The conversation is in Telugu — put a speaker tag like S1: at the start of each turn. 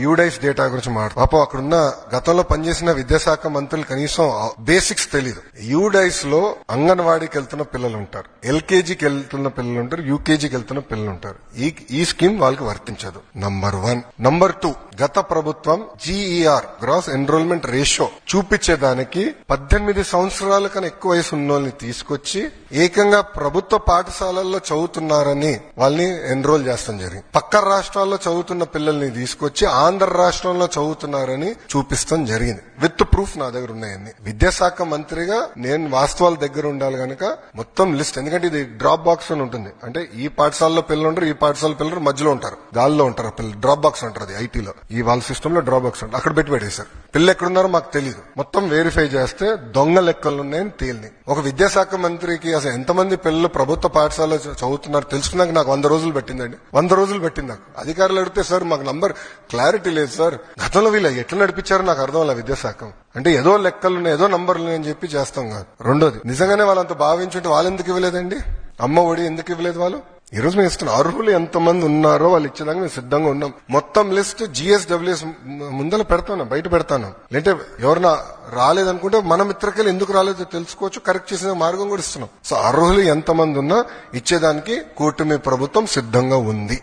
S1: యూడైస్ డేటా గురించి మాట పాపం అక్కడున్న గతంలో పనిచేసిన విద్యాశాఖ మంత్రులు కనీసం బేసిక్స్ తెలియదు యూడైస్లో అంగన్వాడీకి వెళ్తున్న పిల్లలు ఉంటారు. ఎల్కేజీకి వెళ్తున్న పిల్లలు ఉంటారు. యూకేజీకి వెళ్తున్న పిల్లలు ఉంటారు. ఈ ఈ స్కీమ్ వాళ్ళకి వర్తించదు. Number one. Number two. గత ప్రభుత్వం జీఈఆర్ గ్రాస్ ఎన్రోల్మెంట్ రేషియో చూపించేదానికి పద్దెనిమిది సంవత్సరాల కన్నా ఎక్కువ వయసు ఉన్న వాళ్ళని తీసుకొచ్చి ఏకంగా ప్రభుత్వ పాఠశాలల్లో చదువుతున్నారని వాళ్ళని ఎన్రోల్ చేస్తాం జరిగింది. పక్క రాష్ట్రాల్లో చదువుతున్న పిల్లల్ని తీసుకొచ్చి ఆంధ్ర రాష్ట్రంలో చదువుతున్నారని చూపిస్తాం జరిగింది. విత్ ప్రూఫ్ నా దగ్గర ఉన్నాయని విద్యాశాఖ మంత్రిగా నేను వాస్తవాల దగ్గర ఉండాలి గనక మొత్తం లిస్ట్ ఎందుకంటే ఇది డ్రాప్ బాక్స్ అని ఉంటుంది. అంటే ఈ పాఠశాలలో పిల్లలు ఉంటారు ఈ పాఠశాల పిల్లలు మధ్యలో ఉంటారు గాల్లో ఉంటారు పిల్లలు డ్రాప్ బాక్స్ ఉంటారు అది ఐటీలో. ఈ వాళ్ళ సిస్టమ్లో డ్రాప్ ఉంటాయి. అక్కడ పెట్టి పెట్టేశారు. పిల్లలు ఎక్కడున్నారో మాకు తెలియదు మొత్తం వెరిఫై చేస్తే దొంగ లెక్కలు ఉన్నాయని ఒక విద్యాశాఖ మంత్రికి అసలు ఎంతమంది పిల్లలు ప్రభుత్వ పాఠశాలలో చదువుతున్నారు తెలుసుకున్నాక నాకు వంద రోజులు పెట్టిందండి. వంద రోజులు పెట్టింది నాకు. అధికారులు అడిగితే సార్ మాకు నంబర్ క్లారిటీ లేదు సార్. గతంలో వీళ్ళు ఎట్లా నడిపించారో నాకు అర్థం అలా విద్యాశాఖ. అంటే ఏదో లెక్కలు ఉన్నాయి ఏదో నంబర్లు అని చెప్పి చేస్తాం కాదు. రెండోది నిజంగానే వాళ్ళంత భావించుంటే వాళ్ళు ఎందుకు ఇవ్వలేదండి? అమ్మ ఒడి ఎందుకు ఇవ్వలేదు వాళ్ళు? ఈ రోజు మేము ఇస్తున్న అర్హులు ఎంతమంది ఉన్నారో వాళ్ళు ఇచ్చేదాకా మేము సిద్ధంగా ఉన్నాం. మొత్తం లిస్ట్ జిఎస్డబ్ల్యూఎస్ ముందర పెడతాను బయట పెడతాను. లేదంటే ఎవరన్నా రాలేదనుకుంటే మన మిత్రకెళ్ళి ఎందుకు రాలేదో తెలుసుకోవచ్చు కరెక్ట్ చేసిన మార్గం కూడా ఇస్తున్నాం. సో అర్హులు ఎంతమంది ఉన్నా ఇచ్చేదానికి కూటమి ప్రభుత్వం సిద్ధంగా ఉంది.